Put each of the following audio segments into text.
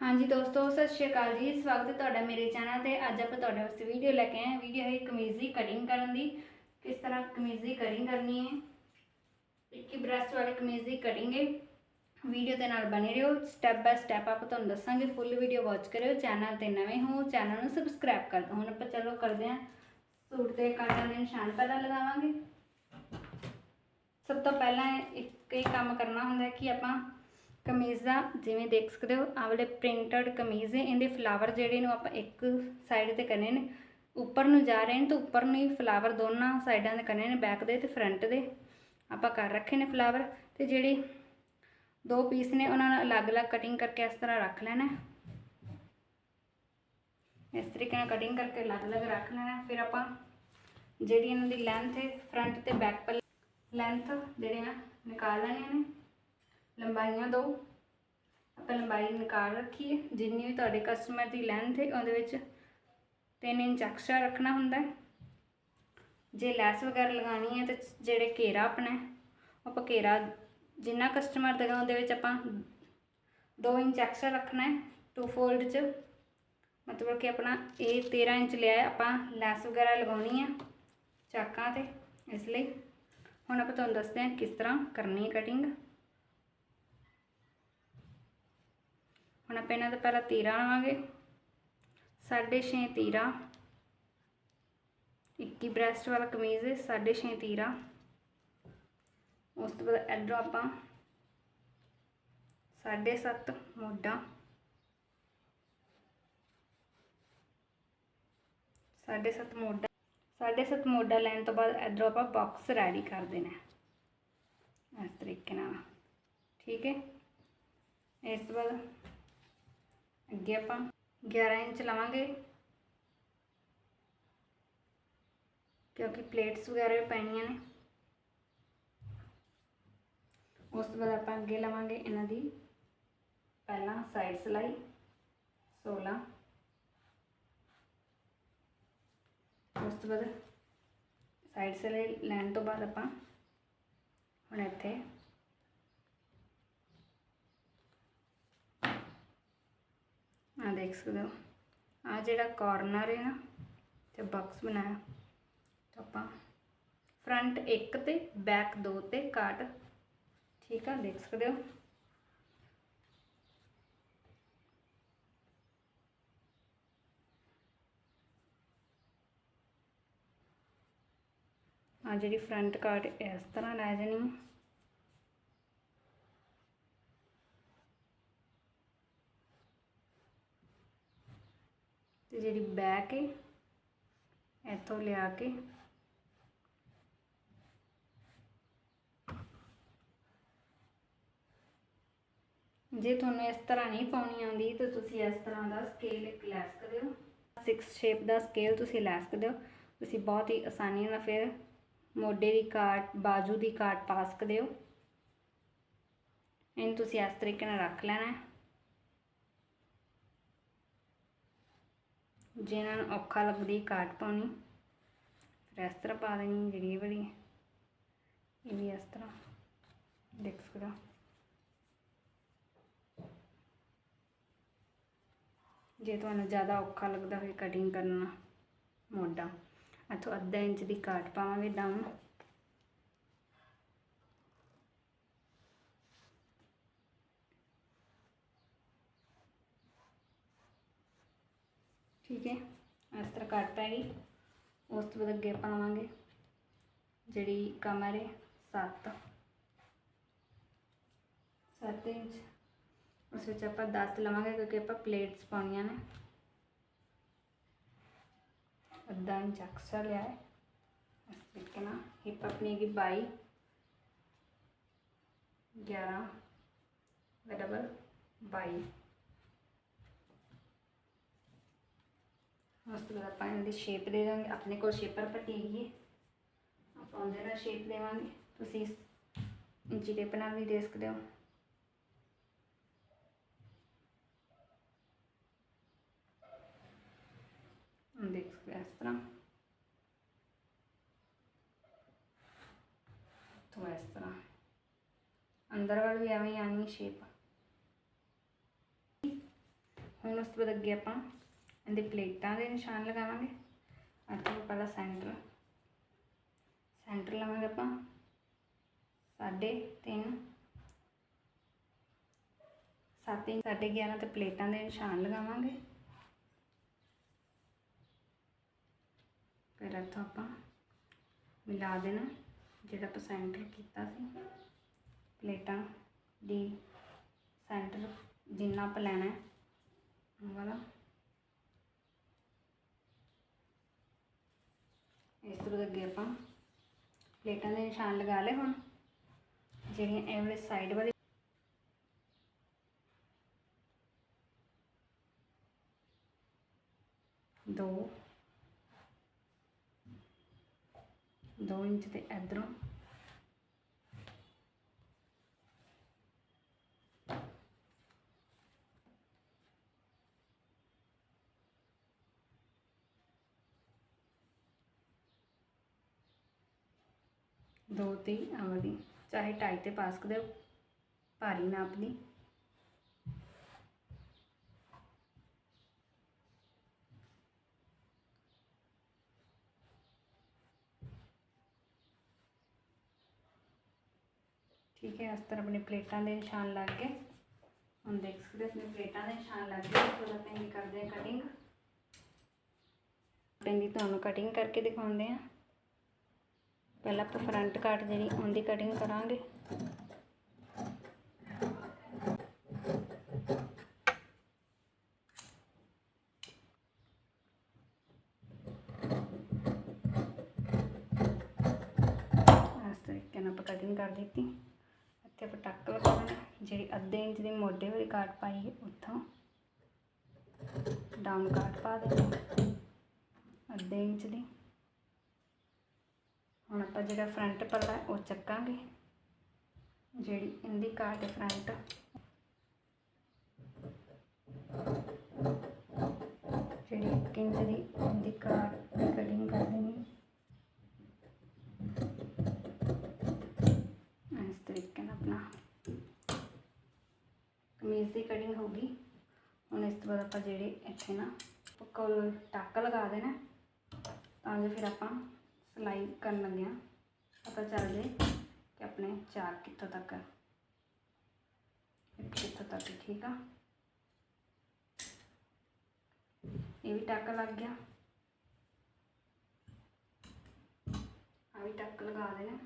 ਹਾਂਜੀ ਦੋਸਤੋ, ਸਤਿ ਸ਼੍ਰੀ ਅਕਾਲ ਜੀ। ਸਵਾਗਤ ਹੈ ਤੁਹਾਡਾ ਮੇਰੇ ਚੈਨਲ ਤੇ ਅੱਜ ਆਪਾਂ ਤੁਹਾਡੇ ਵਾਸਤੇ ਵੀਡੀਓ ਲੈ ਕੇ ਆਏ ਵੀਡੀਓ ਹੈ ਕਮੀਜ਼ ਦੀ ਕਟਿੰਗ ਕਰਨ ਦੀ। ਕਿਸ ਤਰ੍ਹਾਂ ਕਮੀਜ਼ ਦੀ ਕਟਿੰਗ ਕਰਨੀ ਹੈ? ਇੱਕੀ ਬ੍ਰੈਸਟ ਵਾਲੇ ਕਮੀਜ਼ ਦੀ ਕਟਿੰਗ ਹੈ। ਵੀਡੀਓ ਦੇ ਨਾਲ ਬਣੇ ਰਹੋ। ਸਟੈਪ ਬਾਏ ਸਟੈਪ ਆਪਾਂ ਤੁਹਾਨੂੰ ਦੱਸਾਂਗੇ। ਫੁੱਲ ਵੀਡੀਓ ਵਾਚ ਕਰਿਓ। ਚੈਨਲ ਤੇ ਨਵੇਂ ਹੋ, ਚੈਨਲ ਨੂੰ ਸਬਸਕ੍ਰਾਈਬ ਕਰ ਦਿਓ। ਹੁਣ ਆਪਾਂ ਚਲੋ ਕਰਦੇ ਹਾਂ। ਸੂਟ ਤੇ ਕਾਂਟਾਂ ਦੇ ਨਿਸ਼ਾਨ ਪਹਿਲਾਂ ਲਗਾਵਾਂਗੇ। ਸਭ ਤੋਂ ਪਹਿਲਾਂ ਇੱਕ ਇਹ ਕੰਮ ਕਰਨਾ ਹੁੰਦਾ ਕਿ ਆਪਾਂ ਕਮੀਜ਼ਾਂ ਜਿਵੇਂ ਦੇਖ ਸਕਦੇ ਹੋ, ਆਹ ਵਾਲੇ ਪ੍ਰਿੰਟਡ ਕਮੀਜ਼ ਹੈ ਇਹਦੇ ਫਲਾਵਰ ਜਿਹੜੇ ਨੂੰ ਆਪਾਂ ਇੱਕ ਸਾਈਡ ਤੇ ਕਰਨੇ ਨੇ, ਉੱਪਰ ਨੂੰ ਜਾ ਰਹੇ ਨੇ ਤਾਂ ਉੱਪਰ ਨੂੰ ਹੀ ਫਲਾਵਰ ਦੋਨਾਂ ਸਾਈਡਾਂ ਦੇ ਕਰਨੇ ਨੇ ਬੈਕ ਦੇ ਤੇ ਫਰੰਟ ਦੇ। ਆਪਾਂ ਕਰ ਰੱਖੇ ਨੇ ਫਲਾਵਰ ਤੇ ਜਿਹੜੇ ਦੋ ਪੀਸ ਨੇ, ਉਹਨਾਂ ਨੂੰ ਅਲੱਗ-ਅਲੱਗ ਕਟਿੰਗ ਕਰਕੇ ਇਸ ਤਰ੍ਹਾਂ ਰੱਖ ਲੈਣਾ। ਇਸ ਤਰੀਕੇ ਨਾਲ ਕਟਿੰਗ ਕਰਕੇ ਅਲੱਗ-ਅਲੱਗ ਰੱਖ ਲੈਣਾ। ਫਿਰ ਆਪਾਂ ਜਿਹੜੀ ਇਹਨਾਂ ਦੀ ਲੈਂਥ ਹੈ ਫਰੰਟ ਤੇ ਬੈਕ ਪਰ ਲੈਂਥ ਆ, ਨਿਕਾਲ ਲੈਣੀਆਂ ਨੇ। ਲੰਬਾਈਆਂ ਦੋ। ਆਪਾਂ ਲੰਬਾਈ ਨਿਕਾਲ ਰੱਖੀਏ। ਜਿੰਨੀ ਵੀ ਤੁਹਾਡੇ ਕਸਟਮਰ ਦੀ ਲੈਂਥ ਹੈ ਉਹਦੇ ਵਿੱਚ 3 ਇੰਚ ਐਕਸਟਰਾ ਰੱਖਣਾ ਹੁੰਦਾ ਹੈ। ਜੇ ਲੈਸ ਵਗੈਰਾ ਲਗਾਉਣੀ ਹੈ ਤੇ ਜਿਹੜੇ ਘੇਰਾ ਆਪਣਾ ਹੈ, ਆਪਾਂ ਘੇਰਾ ਜਿੰਨਾ ਕਸਟਮਰ ਦੇਗਾ ਉਹਦੇ ਵਿੱਚ ਆਪਾਂ 2 ਇੰਚ ਐਕਸਟਰਾ ਰੱਖਣਾ ਹੈ ਟੂ ਫੋਲਡ 'ਚ। ਮਤਲਬ ਕਿ ਆਪਣਾ ਇਹ 13 ਇੰਚ ਲਿਆ ਹੈ ਆਪਾਂ ਲੈਸ ਵਗੈਰਾ ਲਗਾਉਣੀ ਹੈ ਚਾਕਾਂ ਤੇ ਇਸ ਲਈ। ਹੁਣ ਆਪਾਂ ਤੁਹਾਨੂੰ ਦੱਸਦੇ ਹਾਂ ਕਿਸ ਤਰ੍ਹਾਂ ਕਰਨੀ ਹੈ ਕਟਿੰਗ ਹੁਣ ਆਪਾਂ ਇਹਨਾਂ ਦਾ ਪਹਿਲਾਂ ਤੀਰਾ ਲਵਾਂਗੇ। 6.5 ਤੀਰਾ। 21 ਬ੍ਰੈਸਟ ਵਾਲਾ ਕਮੀਜ਼ ਹੈ 6.5 ਤੀਰਾ। ਉਸ ਤੋਂ ਬਾਅਦ ਇੱਧਰੋਂ ਆਪਾਂ 7.5 ਮੋਢਾ। 7.5 ਮੋਢਾ। 7.5 ਮੋਢਾ ਲੈਣ ਤੋਂ ਬਾਅਦ ਇੱਧਰੋਂ ਆਪਾਂ ਬਾਕਸ ਰੈਡੀ ਕਰ ਦੇਣਾ ਇਸ ਤਰੀਕੇ ਨਾਲ। ਠੀਕ ਹੈ? ਇਸ ਤੋਂ ਬਾਅਦ ਅੱਗੇ ਆਪਾਂ 11 ਇੰਚ ਲਵਾਂਗੇ। ਕਿਉਂਕਿ ਪਲੇਟਸ ਵਗੈਰਾ ਵੀ ਪੈਣੀਆਂ ਨੇ। ਉਸ ਤੋਂ ਬਾਅਦ ਆਪਾਂ ਅੱਗੇ ਲਵਾਂਗੇ ਇਹਨਾਂ ਦੀ ਪਹਿਲਾਂ ਸਾਈਡ ਸਲਾਈ 16 ਉਸ ਤੋਂ ਬਾਅਦ ਸਾਈਡ ਸਲਾਈ ਲੈਣ ਤੋਂ ਬਾਅਦ ਆਪਾਂ ਹੁਣ ਇੱਥੇ ਆ ਦੇਖ ਸਕਦੇ ਹੋ। ਆ ਜਿਹੜਾ ਕਾਰਨਰ ਹੈ ਨਾ, ਤੇ ਬਾਕਸ ਬਣਾਇਆ। ਤਾਂ ਆਪਾਂ ਫਰੰਟ ਇੱਕ ਤੇ ਬੈਕ ਦੋ ਤੇ ਕਾਟ ਠੀਕ ਆ, ਦੇਖ ਸਕਦੇ ਹੋ। ਆ ਜਿਹੜੀ ਫਰੰਟ ਕਾਟ ਇਸ ਤਰ੍ਹਾਂ ਲੈ ਜਾਣੀ ਤੇ ਜਿਹੜੀ ਬੈਕ ਹੈ ਇੱਥੋਂ ਲਿਆ ਕੇ ਜੇ ਤੁਹਾਨੂੰ ਇਸ ਤਰ੍ਹਾਂ ਨਹੀਂ ਪਾਉਣੀ ਆਉਂਦੀ, ਤਾਂ ਤੁਸੀਂ ਇਸ ਤਰ੍ਹਾਂ ਦਾ ਸਕੇਲ ਇੱਕ ਲੈ ਸਕਦੇ ਹੋ 6 ਸ਼ੇਪ ਦਾ ਸਕੇਲ ਤੁਸੀਂ ਲੈ ਸਕਦੇ ਹੋ ਤੁਸੀਂ ਬਹੁਤ ਹੀ ਆਸਾਨੀ ਨਾਲ ਫਿਰ ਮੋਢੇ ਦੀ ਕਾਟ ਬਾਜੂ ਦੀ ਕਾਟ ਪਾ ਸਕਦੇ ਹੋ। ਇਹਨੂੰ ਤੁਸੀਂ ਇਸ ਤਰੀਕੇ ਨਾਲ ਰੱਖ ਲੈਣਾ ਹੈ। ਜਿਹਨਾਂ ਨੂੰ ਔਖਾ ਲੱਗਦੀ ਕਾਟ ਪਾਉਣੀ ਫਿਰ ਇਸ ਤਰ੍ਹਾਂ ਪਾ ਦੇਣੀ, ਜਿਹੜੀ ਇਹ ਵਾਲੀ ਇਹ ਵੀ ਇਸ ਤਰ੍ਹਾਂ। ਦੇਖ ਸਕਦੇ। ਜੇ ਤੁਹਾਨੂੰ ਜ਼ਿਆਦਾ ਔਖਾ ਲੱਗਦਾ ਹੋਵੇ ਕਟਿੰਗ ਕਰਨਾ ਮੋਢਾ, ਇੱਥੋਂ ਅੱਧਾ ਇੰਚ ਦੀ ਕਾਟ ਪਾਵਾਂਗੇ ਡਾਊਨ ਠੀਕ ਹੈ ਇਸ ਤਰ੍ਹਾਂ ਉਸ ਤੋਂ ਬਾਅਦ ਅੱਗੇ ਆਪਾਂ ਲਵਾਂਗੇ ਜਿਹੜੀ ਕਮਰ ਹੈ 7 7 ਇੰਚ। ਉਸ ਵਿੱਚ ਆਪਾਂ 10 ਲਵਾਂਗੇ ਕਿਉਂਕਿ ਆਪਾਂ ਪਲੇਟਸ ਪਾਉਣੀਆਂ ਨੇ। ਅੱਧਾ ਇੰਚ ਐਕਸਟਰਾ ਲਿਆ ਹੈ। ਇਸ ਤਰੀਕੇ ਨਾਲ ਹਿਪ ਆਪਣੀ ਹੈਗੀ 22 11 ਡਬਲ 22 ਉਸ ਤੋਂ ਬਾਅਦ ਆਪਾਂ ਇਹਦੀ ਸ਼ੇਪ ਦੇ ਦਾਂਗੇ। ਆਪਣੇ ਕੋਲ ਸ਼ੇਪਰ ਪੱਟੀ ਹੈਗੀ ਆਪਾਂ ਉਹਦੇ ਨਾਲ ਸ਼ੇਪ ਦੇਵਾਂਗੇ। ਤੁਸੀਂ ਇੰਚੀ ਟੇਪ ਨਾਲ ਵੀ ਦੇ ਸਕਦੇ ਹੋ। ਹੁਣ ਦੇਖ ਸਕਦੇ ਹੋ ਇਸ ਤਰ੍ਹਾਂ। ਤੋਂ ਇਸ ਤਰ੍ਹਾਂ। ਅੰਦਰ ਵੱਲ ਵੀ ਐਵੇਂ ਹੀ ਆਣੀ ਸ਼ੇਪ ਹੁਣ ਉਸ ਤੋਂ ਬਾਅਦ ਅੱਗੇ ਆਪਾਂ ਇਹਦੇ ਪਲੇਟਾਂ ਦੇ ਨਿਸ਼ਾਨ ਲਗਾਵਾਂਗੇ। ਅੱਜ ਤੋਂ ਪਹਿਲਾਂ ਸੈਂਟਰ ਸੈਂਟਰ ਲਵਾਂਗੇ ਆਪਾਂ। ਸਾਢੇ ਤਿੰਨ ਸੱਤ ਇੰਚ ਸਾਢੇ 11 ਤੇ ਪਲੇਟਾਂ ਦੇ ਨਿਸ਼ਾਨ ਲਗਾਵਾਂਗੇ। ਫਿਰ ਇੱਥੋਂ ਆਪਾਂ ਮਿਲਾ ਦੇਣਾ, ਜਿਹੜਾ ਆਪਾਂ ਸੈਂਟਰ ਕੀਤਾ ਸੀ। ਪਲੇਟਾਂ ਦੀ ਸੈਂਟਰ ਜਿੰਨਾ ਆਪਾਂ ਲੈਣਾ ਹੈ ਵਾਲਾ। ਇਸ ਤਰ੍ਹਾਂ ਬਾਅਦ ਅੱਗੇ ਆਪਾਂ ਪਲੇਟਾਂ ਦੇ ਨਿਸ਼ਾਨ ਲਗਾ ਲਏ ਹੁਣ, ਜਿਹੜੀਆਂ ਇਹ ਵਾਲੇ ਸਾਈਡ ਵਾਲੇ ਦੋ ਦੋ ਇੰਚ ਤੇ ਇਧਰੋਂ ਦੋ ਤੇ ਆਵਲੀ ਚਾਹੇ ਢਾਈ ਤੇ ਪਾ ਸਕਦੇ ਹੋ ਭਾਰੀ ਨਾਪ ਦੀ। ਠੀਕ ਹੈ, ਇਸ ਤਰ੍ਹਾਂ ਆਪਣੇ ਪਲੇਟਾਂ ਦੇ ਨਿਸ਼ਾਨ ਲੱਗ ਗਏ ਹੁਣ ਦੇਖ ਸਕਦੇ ਹੋ, ਆਪਣੇ ਪਲੇਟਾਂ ਦੇ ਨਿਸ਼ਾਨ ਲੱਗ ਗਏ ਉਸ ਤੋਂ ਬਾਅਦ ਆਪਾਂ ਇਹ ਕਰਦੇ ਹਾਂ ਕਟਿੰਗ ਪੈਂਦੀ ਤੁਹਾਨੂੰ ਕਟਿੰਗ ਕਰਕੇ ਦਿਖਾਉਂਦੇ ਆ ਪਹਿਲਾਂ ਆਪਾਂ ਫਰੰਟ ਕਾਟ ਜਿਹੜੀ ਉਹਦੀ ਕਟਿੰਗ ਕਰਾਂਗੇ। ਇਸ ਤਰੀਕੇ ਨਾਲ ਆਪਾਂ ਕਟਿੰਗ ਕਰ ਦਿੱਤੀ। ਇੱਥੇ ਆਪਾਂ ਟੱਕ ਲਗਾਉਣਾ। ਜਿਹੜੀ ਅੱਧੇ ਇੰਚ ਦੀ ਮੋਢੇ ਵਾਲੀ ਕਾਟ ਪਾਈ ਹੈ ਉੱਥੋਂ ਡਾਊਨ ਕਾਟ ਪਾ ਦੇਣੀ ਅੱਧੇ ਇੰਚ ਦੀ। ਹੁਣ ਆਪਾਂ ਜਿਹੜਾ ਫਰੰਟ ਪੱਲਾ ਉਹ ਚੱਕਾਂਗੇ। ਜਿਹੜੀ ਇੰਦੀ ਕਾਟ ਹੈ ਫਰੰਟ ਜਿਹੜੀ 1 ਇੰਚ ਦੀ ਇੰਦੀ ਕਾਟ ਦੀ ਕਟਿੰਗ ਕਰ ਦੇਣੀ ਇਸ ਤਰੀਕੇ ਨਾਲ ਆਪਣਾ ਕਮੀਜ਼ ਦੀ ਕਟਿੰਗ ਹੋ ਗਈ। ਹੁਣ ਇਸ ਤੋਂ ਬਾਅਦ ਆਪਾਂ ਜਿਹੜੇ ਇੱਥੇ ਨਾ ਕੋਲ ਟੱਕ ਲਗਾ ਦੇਣਾ ਤਾਂ ਜੋ ਫਿਰ ਆਪਾਂ ਸਿਲਾਈ ਕਰਨ ਲੱਗਿਆ। ਪਤਾ ਚੱਲ ਜੇ ਕਿ ਆਪਣੇ ਚਾਰ ਕਿੱਥੋਂ ਤੱਕ ਹੈ ਇੱਕ ਕਿੱਥੋਂ ਤੱਕ ਠੀਕ ਆ? ਇਹ ਵੀ ਟੱਕ ਲੱਗ ਗਿਆ। ਆ ਵੀ ਟੱਕ ਲਗਾ ਦੇਣਾ।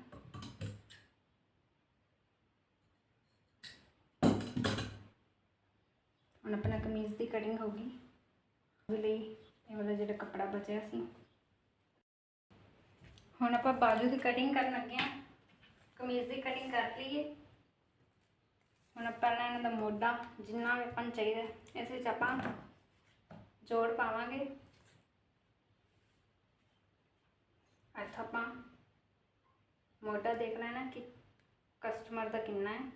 ਹੁਣ ਆਪਣਾ ਕਮੀਜ਼ ਦੀ ਕਟਿੰਗ ਹੋ ਗਈ ਉਹਦੇ ਲਈ ਇਹ ਵਾਲਾ ਜਿਹੜਾ ਕੱਪੜਾ ਬਚਿਆ ਸੀ। ਹੁਣ ਆਪਾਂ ਬਾਜੂ ਦੀ ਕਟਿੰਗ ਕਰਨ ਲੱਗੇ ਹਾਂ। ਕਮੀਜ਼ ਦੀ ਕਟਿੰਗ ਕਰ ਲਈਏ। ਹੁਣ ਆਪਾਂ ਨਾ ਇਹਨਾਂ ਦਾ ਮੋਢਾ ਜਿੰਨਾ ਵੀ ਆਪਾਂ ਨੂੰ ਚਾਹੀਦਾ, ਇਸ ਵਿੱਚ ਆਪਾਂ ਜੋੜ ਪਾਵਾਂਗੇ। ਇੱਥੋਂ ਆਪਾਂ ਮੋਢਾ ਦੇਖ ਲੈਣਾ ਕਿ ਕਸਟਮਰ ਦਾ ਕਿੰਨਾ ਹੈ।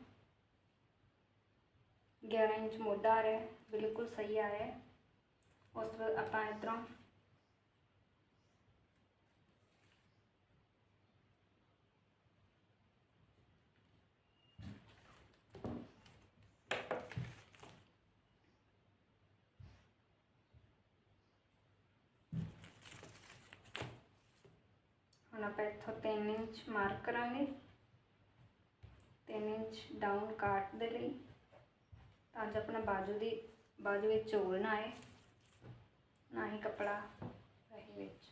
11 ਇੰਚ ਮੋਢਾ ਆ ਰਿਹਾ, ਬਿਲਕੁਲ ਸਹੀ ਆ ਰਿਹਾ। ਉਸ ਤੋਂ ਬਾਅਦ ਆਪਾਂ ਇੱਧਰੋਂ ਹੁਣ ਆਪਾਂ ਇੱਥੋਂ 3 ਇੰਚ ਮਾਰਕ ਕਰਾਂਗੇ। 3 ਇੰਚ ਡਾਊਨ ਕਾਟ ਦੇ ਲਈ। ਤਾਂ ਜੋ ਆਪਣਾ ਬਾਜੂ ਦੀ, ਬਾਜੂ ਵਿੱਚ ਝੋਲ ਨਾ ਆਏ। ਨਾ ਹੀ ਕਪੜਾ ਰਹੇ ਵਿੱਚ।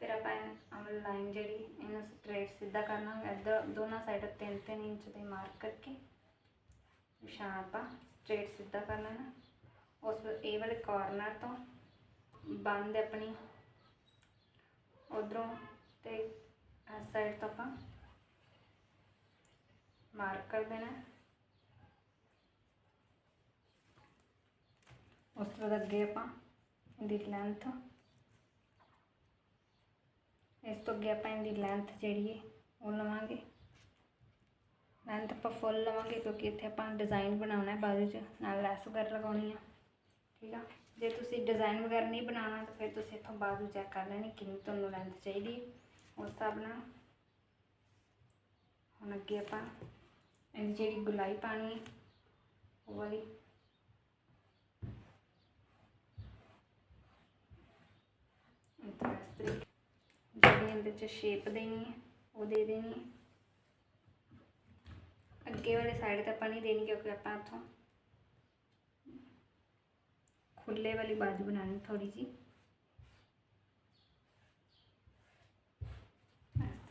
ਫਿਰ ਆਪਾਂ ਆਹ ਲਾਈਨ ਜਿਹੜੀ ਇਹਨੂੰ ਸਟ੍ਰੇਟ ਸਿੱਧਾ ਕਰਨਾ, ਇੱਧਰ ਦੋਨਾਂ ਸਾਈਡ 3-3 ਇੰਚ ਦੇ ਮਾਰਕ ਕਰਕੇ। ਨਿਸ਼ਾਨ ਆਪਾਂ ਸਟ੍ਰੇਟ ਸਿੱਧਾ ਕਰ ਲੈਣਾ। ਉਸ ਇਹ ਵਾਲੇ ਕਾਰਨਰ ਤੋਂ ਬੰਦ ਆਪਣੀ। ਉਧਰੋਂ ਤੇ ਇਸ ਸਾਈਡ ਤੋਂ ਆਪਾਂ ਮਾਰਕ ਕਰ ਦੇਣਾ ਉਸ ਤੋਂ ਬਾਅਦ ਅੱਗੇ ਆਪਾਂ ਇਹਦੀ ਲੈਂਥ ਇਸ ਤੋਂ ਅੱਗੇ ਆਪਾਂ ਇਹਦੀ ਲੈਂਥ ਜਿਹੜੀ ਹੈ, ਉਹ ਲਵਾਂਗੇ। ਲੈਂਥ ਆਪਾਂ ਫੁੱਲ ਲਵਾਂਗੇ ਕਿਉਂਕਿ ਇੱਥੇ ਆਪਾਂ ਡਿਜ਼ਾਈਨ ਬਣਾਉਣਾ ਹੈ ਬਾਜੂ 'ਚ ਨਾਲ ਲੈਸ ਵਗੈਰਾ ਲਗਾਉਣੀ ਆ ਠੀਕ ਆ? ਜੇ ਤੁਸੀਂ ਡਿਜ਼ਾਈਨ ਵਗੈਰਾ ਨਹੀਂ ਬਣਾਉਣਾ, ਤਾਂ ਫਿਰ ਤੁਸੀਂ ਇੱਥੋਂ ਬਾਜੂ ਚੈੱਕ ਕਰ ਲੈਣੀ ਕਿੰਨੀ ਤੁਹਾਨੂੰ ਲੈਂਥ ਚਾਹੀਦੀ ਹੈ। ਉਸ ਹਿਸਾਬ ਨਾਲ। ਹੁਣ ਅੱਗੇ ਆਪਾਂ ਇਹਦੀ ਜਿਹੜੀ ਗੁਲਾਈ ਪਾਣੀ ਉਹ ਵਾਲੀ। ਜਿਹੜੀ ਇਹਦੇ ਚ ਸ਼ੇਪ ਦੇਣੀ ਹੈ, ਉਹ ਦੇ ਦੇਣੀ ਅੱਗੇ ਵਾਲੇ ਸਾਈਡ ਤੇ ਆਪਾਂ ਨਹੀਂ ਦੇਣੀ ਕਿਉਂਕਿ ਆਪਾਂ ਇੱਥੋਂ ਖੁੱਲੇ ਵਾਲੀ ਬਾਜੂ ਬਣਾਣੀ ਥੋੜੀ ਜੀ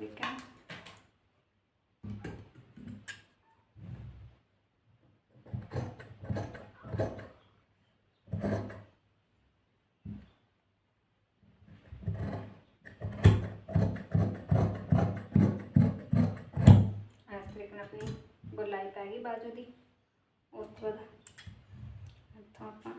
ਇਸ ਤਰੀਕੇ ਆਪਣੀ ਗੋਲਾਈ ਪੈ ਗਈ ਬਾਜੂ ਦੀ। ਉਸ ਤੋਂ ਬਾਅਦ ਇੱਥੋਂ ਆਪਾਂ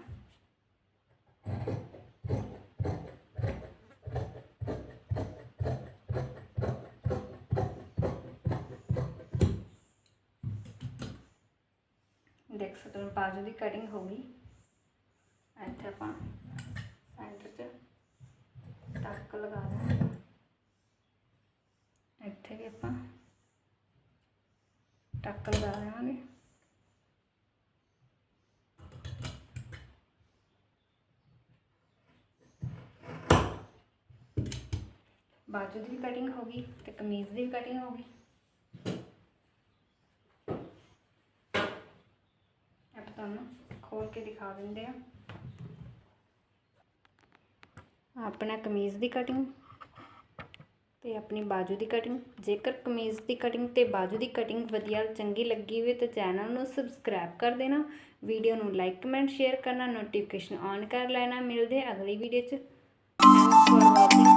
ਦੇਖ ਸਕਦੇ ਹੋ ਬਾਜੂ ਦੀ ਕਟਿੰਗ ਹੋ ਗਈ। ਇੱਥੇ ਆਪਾਂ ਸੈਂਟਰ 'ਚ ਟੱਕ ਲਗਾ ਦੇਣਾ ਇੱਥੇ ਵੀ ਆਪਾਂ ਟੱਕ ਲਗਾ ਦੇਵਾਂਗੇ। ਬਾਜੂ ਦੀ ਵੀ ਕਟਿੰਗ ਹੋ ਗਈ ਤੇ ਕਮੀਜ਼ ਦੀ ਵੀ ਕਟਿੰਗ ਹੋ ਗਈ ਆਪਾਂ ਤੁਹਾਨੂੰ ਖੋਲ ਕੇ ਦਿਖਾ ਦਿੰਦੇ ਆ। ਆਪਣਾ ਕਮੀਜ਼ ਦੀ ਕਟਿੰਗ ਤੇ ਆਪਣੀ ਬਾਜੂ ਦੀ ਕਟਿੰਗ ਜੇਕਰ ਕਮੀਜ਼ ਦੀ ਕਟਿੰਗ ਤੇ ਬਾਜੂ ਦੀ ਕਟਿੰਗ ਵਧੀਆ, ਚੰਗੀ ਲੱਗੀ ਹੋਵੇ ਤਾਂ ਚੈਨਲ ਨੂੰ ਸਬਸਕ੍ਰਾਈਬ ਕਰ ਦੇਣਾ। ਵੀਡੀਓ ਨੂੰ ਲਾਈਕ ਕਮੈਂਟ ਸ਼ੇਅਰ ਕਰਨਾ। ਨੋਟੀਫਿਕੇਸ਼ਨ ਔਨ ਕਰ ਲੈਣਾ। ਮਿਲਦੇ ਅਗਲੀ ਵੀਡੀਓ 'ਚ। Thanks for watching